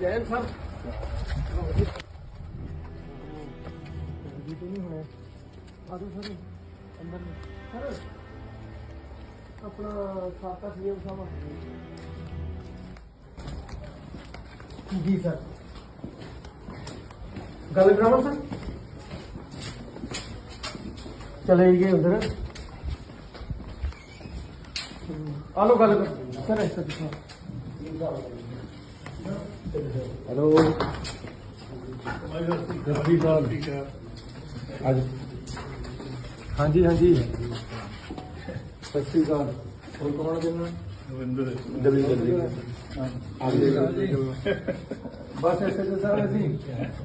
Jain sir ਜੀ ਤੋਂ ਨਹੀਂ ਹੋਇਆ ਆਦੂ ਸਰ ਅੰਦਰ ਨੂੰ ਸਰ ਆਪਣਾ ਸਾਤਾ ਸੀਐਮ ਸਾਹਿਬ ਜੀ ਸਰ ਗੱਲ ਕਰਾਵਾਂ ਸਰ ਹੈਲੋ। ਜੱਫੀ ਸਾਹਿਬ। ਅੱਜ। ਹਾਂਜੀ ਹਾਂਜੀ। ਸਤਿ ਅਕਾਲ। ਹੋਰ ਕੌਣ ਜਨਾ ਰਵਿੰਦਰ। ਦਵਿੰਦਰ ਜੀ। ਆਗੇ ਬਸ ਐਸੇ ਤੇ ਸਾਰੇ ਅਸੀਂ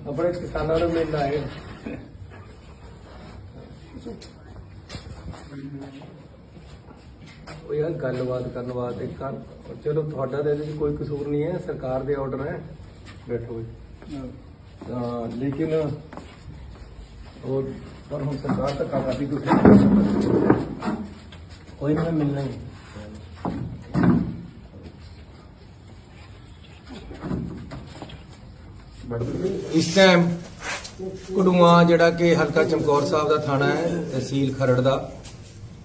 ਆਪਣੇ ਕਿਸਾਨਾਂ ਨੂੰ ਮਿਲਣ ਆਏ ਉਹ ਯਾਰ ਗੱਲਬਾਤ ਕਰਨ ਵਾਸਤੇ ਕਰ ਚਲੋ ਤੁਹਾਡਾ ਤਾਂ ਇਹਦੇ ਵਿੱਚ ਕੋਈ ਕਸੂਰ ਨਹੀਂ ਹੈ, ਸਰਕਾਰ ਦੇ ਆਰਡਰ ਹੈ, ਬੈਠੋ ਜੀ। ਤਾਂ ਲੇਕਿਨ ਉਹ ਪਰ ਹੁਣ ਸਰਕਾਰ ਧੱਕਾ ਕਰਦੀ, ਤੁਸੀਂ ਕੋਈ ਨਹੀਂ ਮਿਲਣਾ ਹੀ ਇਸ ਟਾਈਮ ਕੁੜੂਆ ਜਿਹੜਾ ਕਿ ਹਲਕਾ ਚਮਕੌਰ ਸਾਹਿਬ ਦਾ ਥਾਣਾ ਹੈ, ਤਹਿਸੀਲ ਖਰੜ ਦਾ।